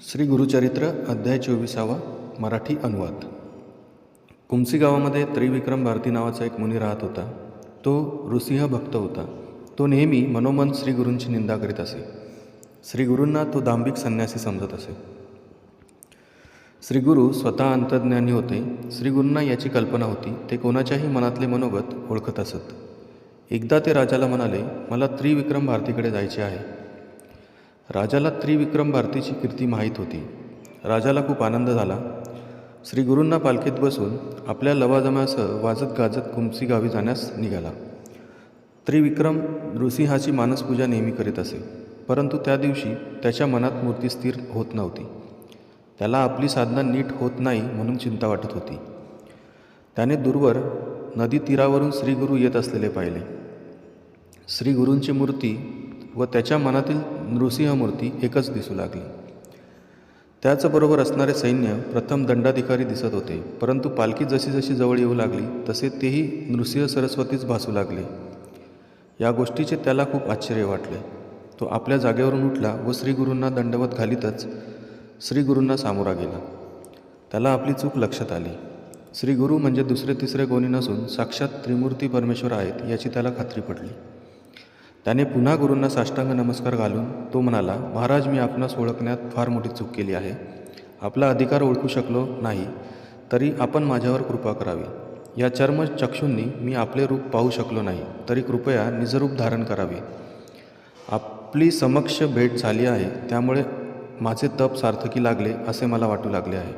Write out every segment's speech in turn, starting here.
श्री गुरुचरित्र अध्याय चोवीसावा मराठी अनुवाद. कुमसी गावामध्ये त्रिविक्रम भारती नावाचा एक मुनी राहत होता. तो ऋषिह भक्त होता. तो नेहमी मनोमन श्रीगुरूंची निंदा करीत असे. श्रीगुरूंना तो दांभिक संन्यासी समजत असे. श्रीगुरु स्वतः अंतर्ज्ञानी होते. श्रीगुरूंना याची कल्पना होती. ते कोणाच्याही मनातले मनोगत ओळखत असत. एकदा ते राजाला म्हणाले मला त्रिविक्रम भारतीकडे जायचे आहे. राजाला त्रिविक्रम भारतीची कीर्ती माहीत होती. राजाला खूप आनंद झाला. श्री गुरूंना पालखीत बसून आपल्या लवाजमासह वाजत गाजत कुमसी गावी जाण्यास निघाला. त्रिविक्रम नृसिंहाची मानसपूजा नेहमी करीत असे परंतु त्या दिवशी त्याच्या मनात मूर्ती स्थिर होत नव्हती. त्याला आपली साधना नीट होत नाही म्हणून चिंता वाटत होती. त्याने दूरवर नदी तीरावरून श्रीगुरू येत असलेले पाहिले. श्रीगुरूंची मूर्ती व त्याच्या मनातील नृसिंहमूर्ती एकच दिसू लागली. त्याचबरोबर असणारे सैन्य प्रथम दंडाधिकारी दिसत होते परंतु पालखी जशी जशी जवळ येऊ लागली तसे तेही नृसिंह सरस्वतीच भासू लागले. या गोष्टीचे त्याला खूप आश्चर्य वाटले. तो आपल्या जागेवरून उठला व श्रीगुरूंना दंडवत घालीतच श्रीगुरूंना सामोरा गेला. त्याला आपली चूक लक्षात आली. श्रीगुरू म्हणजे दुसरे तिसरे कोणी नसून साक्षात त्रिमूर्ती परमेश्वर आहेत याची त्याला खात्री पडली. त्याने पुन्हा गुरूंना साष्टांग नमस्कार घालून तो म्हणाला महाराज मी आपणास ओळखण्यात फार मोठी चूक केली आहे. आपला अधिकार ओळखू शकलो नाही तरी आपण माझ्यावर कृपा करावी. या चर्म चक्षूंनी मी आपले रूप पाहू शकलो नाही तरी कृपया निजरूप धारण करावे. आपली समक्ष भेट झाली आहे त्यामुळे माझे तप सार्थकी लागले असे मला वाटू लागले आहे.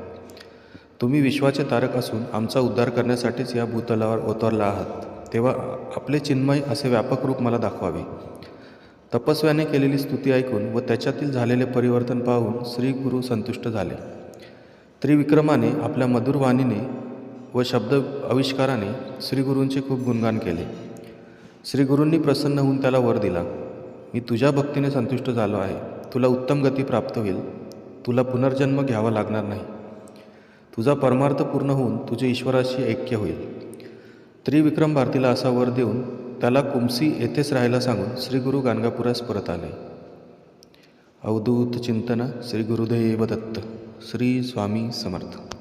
तुम्ही विश्वाचे तारक असून आमचा उद्धार करण्यासाठीच या भूतलावर ओतरला आहात. तेव्हा आपले चिन्मय असे व्यापक रूप मला दाखवावे. तपस्व्याने केलेली स्तुती ऐकून व त्याच्यातील झालेले परिवर्तन पाहून श्री गुरु संतुष्ट झाले. त्रिविक्रमाने आपल्या मधुर वाणीने व शब्द आविष्काराने श्रीगुरूंचे खूप गुणगान केले. श्रीगुरूंनी प्रसन्न होऊन त्याला वर दिला. मी तुझ्या भक्तीने संतुष्ट झालो आहे. तुला उत्तम गती प्राप्त होईल. तुला पुनर्जन्म घ्यावा लागणार नाही. तुझा परमार्थ पूर्ण होऊन तुझे ईश्वराशी ऐक्य होईल. त्रिविक्रम भारतीला असा वर देऊन त्याला कुमसी येथेच राहायला सांगून श्री गुरु गाणगापुरास परत आले. अवधूत चिंतन श्री गुरुदेव दत्त श्री स्वामी समर्थ.